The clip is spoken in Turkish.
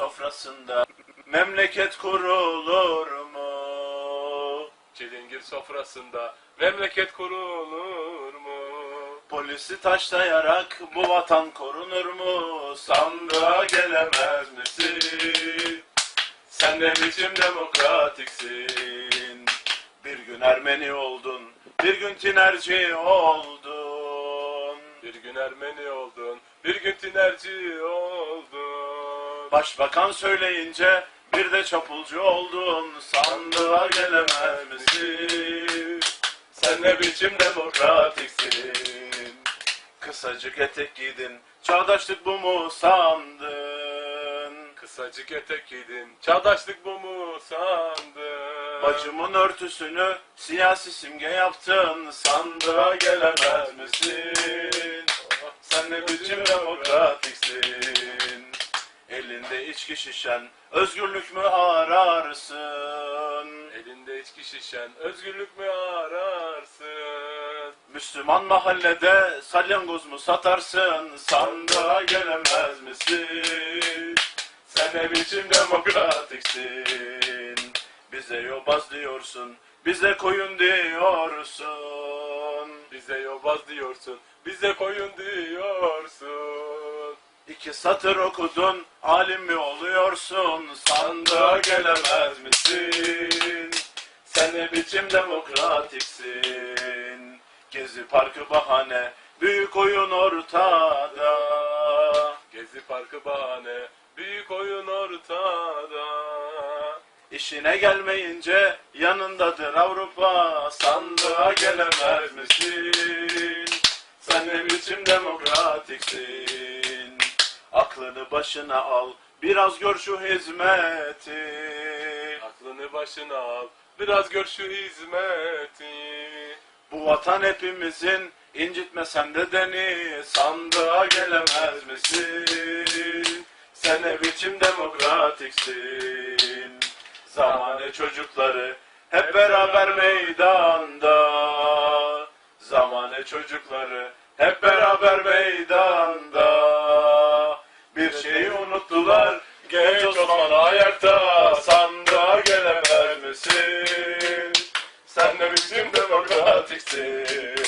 sofrasında memleket kurulur mu? Çilingir sofrasında memleket kurulur mu? Polisi taşlayarak bu vatan korunur mu? Sandığa gelemez misin? Sen ne biçim demokratiksin? Bir gün Ermeni oldun, bir gün Tinerci oldun. Bir gün Ermeni oldun, bir gün tinerci oldun. Başbakan söyleyince bir de çapulcu oldun. Sandığa gelemez misin? Sen ne biçim demokratiksin? Kısacık etek giydin, çağdaşlık bu mu sandın? Kısacık etek giydin, çağdaşlık bu mu sandın? Bacımın örtüsünü siyasi simge yaptın. Sandığa gelemez misin? Sen ne biçim demokratiksin? Elinde içki şişen, özgürlük mü ararsın? Elinde içki şişen, özgürlük mü ararsın? Müslüman mahallede salyangoz mu satarsın? Sandığa gelemez misin? Sen ne biçim demokratiksin? Bize yobaz diyorsun, bize koyun diyorsun. Bize yobaz diyorsun, bize koyun diyorsun. İki satır okudun, alim mi oluyorsun? Sandığa gelemez misin? Sen ne biçim demokratiksin? Gezi parkı bahane, büyük oyun ortada. Gezi parkı bahane, büyük oyun ortada. İşine gelmeyince yanındadır Avrupa. Sandığa gelemez misin? Sen ne biçim demokratiksin? Aklını başına al, biraz gör şu hizmeti. Aklını başına al, biraz gör şu hizmeti. Bu vatan hepimizin, incitme sen de deni. Sandığa gelemez misin? Sen ne biçim demokratiksin? Zamane çocukları hep beraber meydanda. Zamane çocukları hep beraber meydanda. Yıllar geç Osman ayakta sandığa gelemez misin? Sen de bizim demokratiksin